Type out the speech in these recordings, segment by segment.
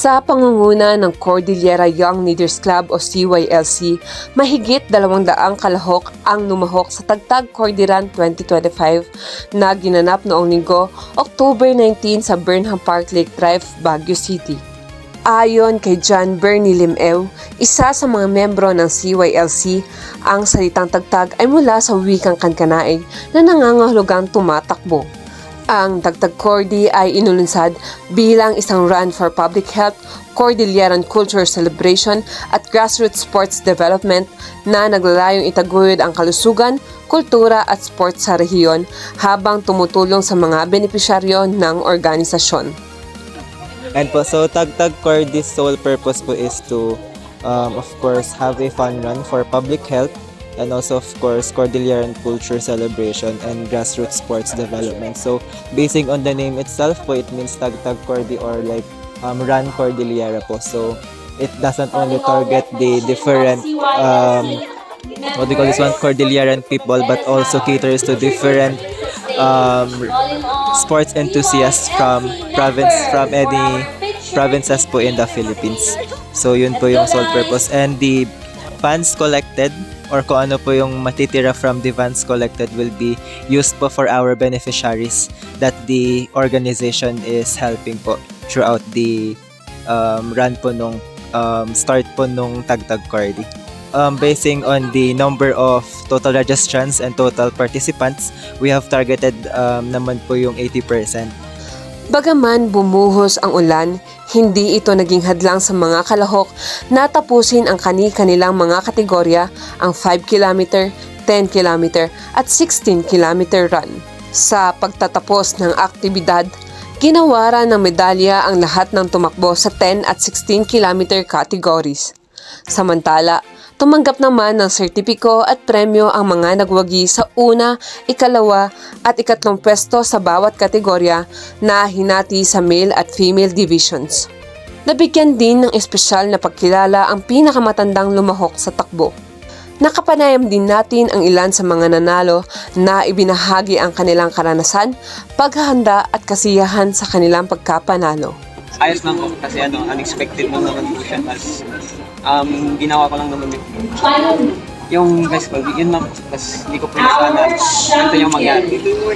Sa pangunguna ng Cordillera Young Leaders Club o CYLC, mahigit dalawang daang kalahok ang numahok sa Tagtag Cordiran 2025 na ginanap noong linggo, October 19 sa Burnham Park Lake Drive, Baguio City. Ayon kay John Bernie Limew, isa sa mga membro ng CYLC, ang salitang tagtag ay mula sa wikang kankanaig na nangangahulugang tumatakbo. Ang Dagdag Cordy ay inulunsad bilang isang run for public health, Cordilleran Culture Celebration at grassroots sports development na naglalayong itaguyod ang kalusugan, kultura at sports sa rehiyon habang tumutulong sa mga benepisyaryo ng organisasyon. And po, so Tagtag Core, this sole purpose po is to, um, of course, have a fun run for public health and also, of course, Cordilleran Culture Celebration and grassroots sports development. So, basing on the name itself po, it means Tagtag Cordi or like um, Run Cordillera po. So, it doesn't only target the different um, what do you call this one Cordilleran people but also caters to different um, sports enthusiasts from province from any provinces po in the Philippines. So yun po yung sole purpose and the funds collected or kung ano po yung matitira from the funds collected will be used po for our beneficiaries that the organization is helping po throughout the um, run po nung um, start po nung Tagtag Cordy. Um, basing on the number of total registrants and total participants, we have targeted um, naman po yung 80%. Bagaman bumuhos ang ulan, hindi ito naging hadlang sa mga kalahok na tapusin ang kani-kanilang mga kategorya, ang 5 km, 10 km at 16 km run. Sa pagtatapos ng aktibidad, ginawaran ng medalya ang lahat ng tumakbo sa 10 at 16 km categories. Samantala, tumanggap naman ng sertipiko at premyo ang mga nagwagi sa una, ikalawa at ikatlong pwesto sa bawat kategorya na hinati sa male at female divisions. Nabigyan din ng espesyal na pagkilala ang pinakamatandang lumahok sa takbo. Nakapanayam din natin ang ilan sa mga nanalo na ibinahagi ang kanilang karanasan, paghahanda at kasiyahan sa kanilang pagkapanalo. ayos lang po kasi ano, unexpected lang naman po siya. Tapos, um, ginawa ko lang naman yung, yung best ko, yun lang. Tapos, hindi ko po sana. Ganito yung mangyari.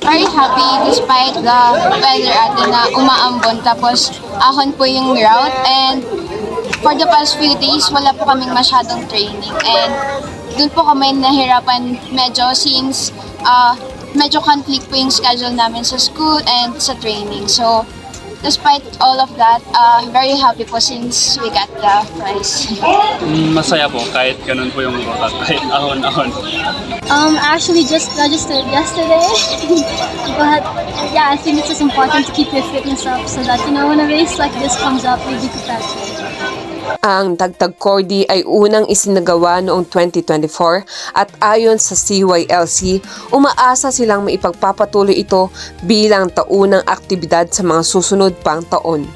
very happy despite the weather ate na umaambon. Tapos ahon po yung route. And for the past few days wala po kaming masyadong training. And dun po kami nahirapan medyo since uh, medyo conflict po yung schedule namin sa school and sa training. So despite all of that uh, very happy po since we got the prize Mm, masaya po kahit ganun po yung route, kahit ahon-ahon. Um, actually just registered yesterday, but yeah, I think it's just important to keep your fitness up so that you know when a race like this comes up, you'll be prepared. Ang Dagtag Cordy ay unang isinagawa noong 2024 at ayon sa CYLC, umaasa silang maipagpapatuloy ito bilang taunang aktibidad sa mga susunod pang taon.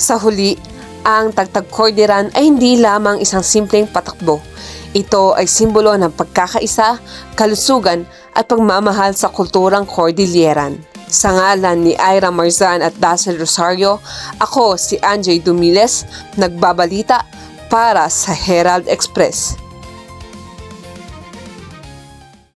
Sa huli, ang Tagtag Cordy Run ay hindi lamang isang simpleng patakbo. Ito ay simbolo ng pagkakaisa, kalusugan at pagmamahal sa kulturang Cordilleran. Sa ngalan ni Ira Marzan at Dazzle Rosario, ako si Anjay Dumiles, nagbabalita para sa Herald Express.